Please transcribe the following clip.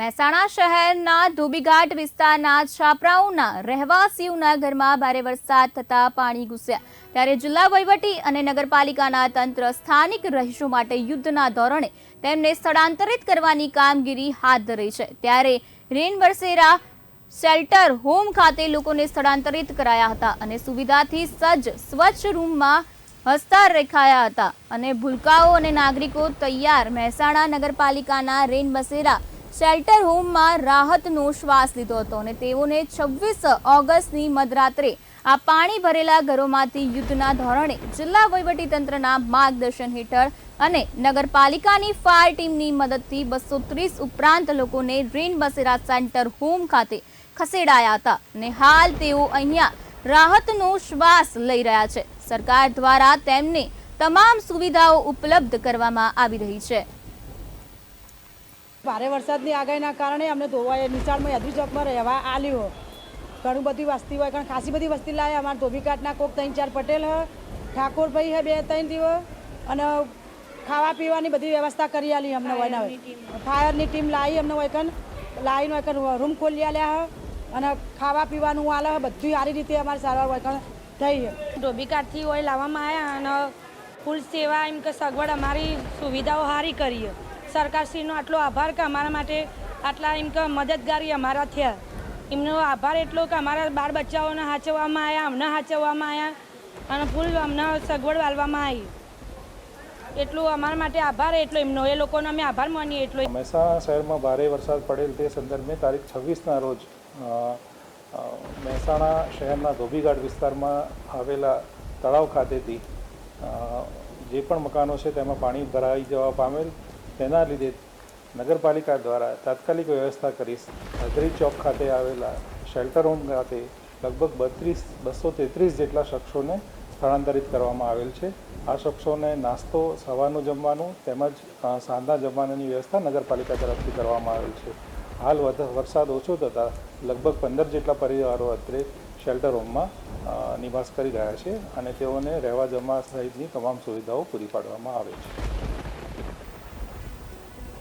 મહેસાણા શહેરના ધોબીઘાટ વિસ્તારના છાપરાઓના રહેવાસીઓના ઘરમાં ભારે વરસાદ થતા પાણી ઘૂસ્યા. ત્યારે જિલ્લા વહીવટી અને નગરપાલિકાના તંત્ર સ્થાનિક રહીશો માટે યુદ્ધના ધોરણે તેમને સ્થળાંતરિત કરવાની કામગીરી હાથ ધરી છે. ત્યારે રેન બરસેરા શેલ્ટર હોમ ખાતે લોકોને સ્થળાંતરિત કરાયા હતા અને સુવિધાથી સજ્જ સ્વચ્છ રૂમમાં હસ્તા રેખાયા હતા અને ભૂલકાઓ અને નાગરિકો તૈયાર. મહેસાણા નગરપાલિકાના રેન બસેરા શેલ્ટર હોમમાં રાહતનો શ્વાસ લીધો હતો અને તેઓને છવ્વીસ ઓગસ્ટની મધરાત્રે આ પાણી ભરેલા ઘરોમાંથી યુદ્ધના ધોરણે જિલ્લા વહીવટીતંત્રના માર્ગદર્શન હેઠળ અને નગરપાલિકાની ફાયર ટીમની મદદથી બસો ત્રીસ ઉપરાંત લોકોને રેન બસેરા સેન્ટર હોમ ખાતે ખસેડાયા હતા અને હાલ તેઓ અહીંયા રાહતનો શ્વાસ લઈ રહ્યા છે. સરકાર દ્વારા તેમને તમામ સુવિધાઓ ઉપલબ્ધ કરવામાં આવી રહી છે. ભારે વરસાદની આગાહીના કારણે અમને ધોવાય નિશાળમાં યાદવી ચોકમાં રહેવા આલ્યું. ઘણું બધી વસ્તી હોય કારણ ખાસી બધી વસ્તી લાવે અમારા ધોબીકાટના કોક ત્રણ ચાર પટેલ હ ઠાકોરભાઈ હે બે ત્રણ દિવસ અને ખાવા પીવાની બધી વ્યવસ્થા કરી આલી અમને હોય ફાયરની ટીમ. લાવી અમને હોય કન. લાવીને હોય રૂમ ખોલી આલ્યા હ. અને ખાવા પીવાનું આલે હ બધું સારી રીતે અમારી સારવાર હોય કન. થઈ ધોબીકાટથી હોય લાવવામાં આવ્યા અને ફૂલ સેવા એમ કે સગવડ અમારી સુવિધાઓ સારી કરી સરકારશ્રીનો આટલો આભાર કે અમારા માટે આટલા એમ કે મદદગારી અમારા થયા. એમનો આભાર એટલો કે અમારા બાળ બચ્ચાઓને હાચવવામાં આવ્યા અમને હાચવવામાં આવ્યા અને ફૂલ અમને સગવડ વાળવામાં આવી. એટલું અમારા માટે આભાર એટલો એમનો. એ લોકોનો અમે આભાર માનીએ એટલો. મહેસાણા શહેરમાં ભારે વરસાદ પડેલ તે સંદર્ભે તારીખ છવ્વીસના રોજ મહેસાણા શહેરના ધોબીઘાટ વિસ્તારમાં આવેલા તળાવ ખાતેથી જે પણ મકાનો છે તેમાં પાણી ભરાઈ જવા પામેલ. તેના લીધે નગરપાલિકા દ્વારા તાત્કાલિક વ્યવસ્થા કરી હજરી ચોક ખાતે આવેલા શેલ્ટર હોમ ખાતે લગભગ બત્રીસ, બસો તેત્રીસ જેટલા શખ્સોને સ્થળાંતરિત કરવામાં આવેલ છે. આ શખ્સોને નાસ્તો, સવારનું જમવાનું તેમજ સાંજના જમવાની વ્યવસ્થા નગરપાલિકા તરફથી કરવામાં આવેલ છે. હાલ વરસાદ ઓછો થતાં લગભગ પંદર જેટલા પરિવારો અત્રે શેલ્ટર હોમમાં નિવાસ કરી રહ્યા છે અને તેઓને રહેવા જમવા સહિતની તમામ સુવિધાઓ પૂરી પાડવામાં આવે છે.